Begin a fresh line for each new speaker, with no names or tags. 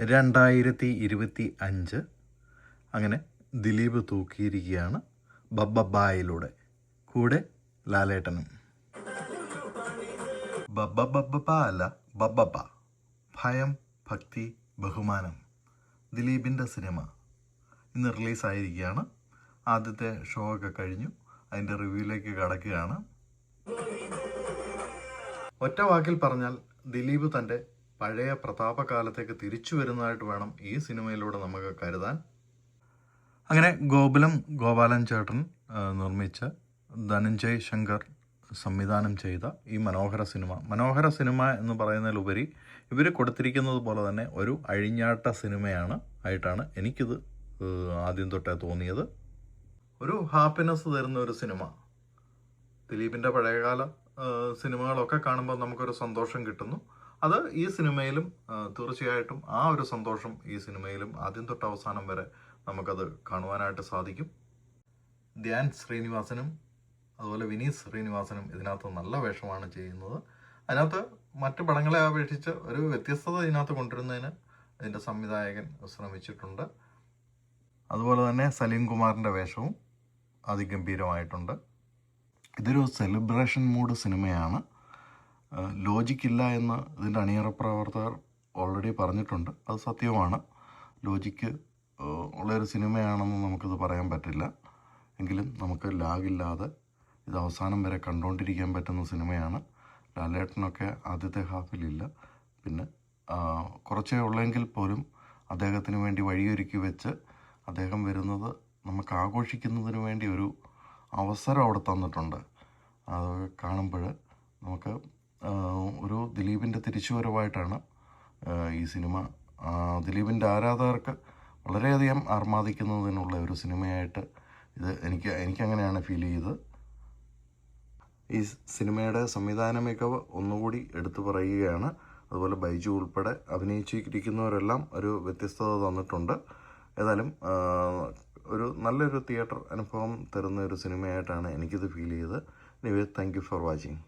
രണ്ടായിരത്തി ഇരുപത്തി അഞ്ച് അങ്ങനെ ദിലീപ് തൂക്കിയിരിക്കുകയാണ് ബബ്ബബായിലൂടെ കൂടെ ലാലേട്ടനും. ബബ്ബബബ്ബ അല്ല ബബ്ബബ ഭയം ഭക്തി ബഹുമാനം. ദിലീപിന്റെ സിനിമ. ഇന്ന് റിലീസായിരിക്കുകയാണ്. ആദ്യത്തെ ഷോ ഒക്കെ കഴിഞ്ഞു. അതിന്റെ റിവ്യൂയിലേക്ക് കടക്കുകയാണ്. ഒറ്റ വാക്കിൽ പറഞ്ഞാൽ ദിലീപ് തന്റെ പഴയ പ്രതാപകാലത്തേക്ക് തിരിച്ചു വരുന്നതായിട്ട് വേണം ഈ സിനിമയിലൂടെ നമുക്ക് കരുതാൻ. അങ്ങനെ ഗോകുലം ഗോപാലൻ ചേട്ടൻ നിർമ്മിച്ച് ധനഞ്ജയ് ശങ്കർ സംവിധാനം ചെയ്ത ഈ മനോഹര സിനിമ. മനോഹര സിനിമ എന്ന് പറയുന്നതിലുപരി ഇവർ കൊടുത്തിരിക്കുന്നത് പോലെ തന്നെ ഒരു അഴിഞ്ഞാട്ട സിനിമയാണ് ആയിട്ടാണ് എനിക്കിത് ആദ്യം തൊട്ടേ തോന്നിയത്. ഒരു ഹാപ്പിനെസ് തരുന്ന ഒരു സിനിമ. ദിലീപിന്റെ പഴയകാല സിനിമകളൊക്കെ കാണുമ്പോൾ നമുക്കൊരു സന്തോഷം കിട്ടുന്നു. അത് ഈ സിനിമയിലും തീർച്ചയായിട്ടും ആ ഒരു സന്തോഷം ഈ സിനിമയിലും ആദ്യം തൊട്ട് അവസാനം വരെ നമുക്കത് കാണുവാനായിട്ട് സാധിക്കും. ധ്യാൻ ശ്രീനിവാസനും അതുപോലെ വിനീത് ശ്രീനിവാസനും ഇതിനകത്ത് നല്ല വേഷമാണ് ചെയ്യുന്നത്. അതിനകത്ത് മറ്റു പടങ്ങളെ അപേക്ഷിച്ച് ഒരു വ്യത്യസ്തത ഇതിനകത്ത് കൊണ്ടുവരുന്നതിന് ഇതിന്റെ സംവിധായകൻ ശ്രമിച്ചിട്ടുണ്ട്. അതുപോലെ തന്നെ സലീം കുമാറിന്റെ വേഷവും അതിഗംഭീരമായിട്ടുണ്ട്. ഇതൊരു സെലിബ്രേഷൻ മൂഡ് സിനിമയാണ്. ലോജിക് ഇല്ല എന്ന് ഇതിന്റെ അണിയറ പ്രവർത്തകർ ഓൾറെഡി പറഞ്ഞിട്ടുണ്ട്. അത് സത്യവുമാണ് ലോജിക്ക് ഉള്ളൊരു സിനിമയാണെന്ന് നമുക്കിത് പറയാൻ പറ്റില്ല. എങ്കിലും നമുക്ക് ലാഗില്ലാതെ ഇത് അവസാനം വരെ കണ്ടുകൊണ്ടിരിക്കാൻ പറ്റുന്ന സിനിമയാണ്. ലാലേട്ടനൊക്കെ ആദ്യത്തെ ഹാഫിലില്ല പിന്നെ കുറച്ചേ ഉള്ളെങ്കിൽ പോലും അദ്ദേഹത്തിന് വേണ്ടി വഴിയൊരുക്കി വെച്ച് അദ്ദേഹം വരുന്നത് നമുക്ക് ആഘോഷിക്കുന്നതിന് വേണ്ടി ഒരു അവസരം അവിടെ തന്നിട്ടുണ്ട്. അത് കാണുമ്പോൾ നമുക്ക് ഒരു ദിലീപിന്റെ തിരിച്ചുവരവായിട്ടാണ് ഈ സിനിമ. ദിലീപിന്റെ ആരാധകർക്ക് വളരെയധികം ആർമാദിക്കുന്നതിനുള്ള ഒരു സിനിമയായിട്ട് ഇത് എനിക്ക് എനിക്കങ്ങനെയാണ് ഫീൽ ചെയ്തത്. ഈ സിനിമയുടെ സംവിധാന മികവ് ഒന്നുകൂടി എടുത്തു പറയുകയാണ്. അതുപോലെ ബൈജു ഉൾപ്പെടെ അഭിനയിച്ചിരിക്കുന്നവരെല്ലാം ഒരു വ്യത്യസ്തത തന്നിട്ടുണ്ട്. ഏതായാലും ഒരു നല്ലൊരു തിയേറ്റർ അനുഭവം തരുന്ന ഒരു സിനിമയായിട്ടാണ് എനിക്കിത് ഫീൽ ചെയ്തത്. Anyway thank you for watching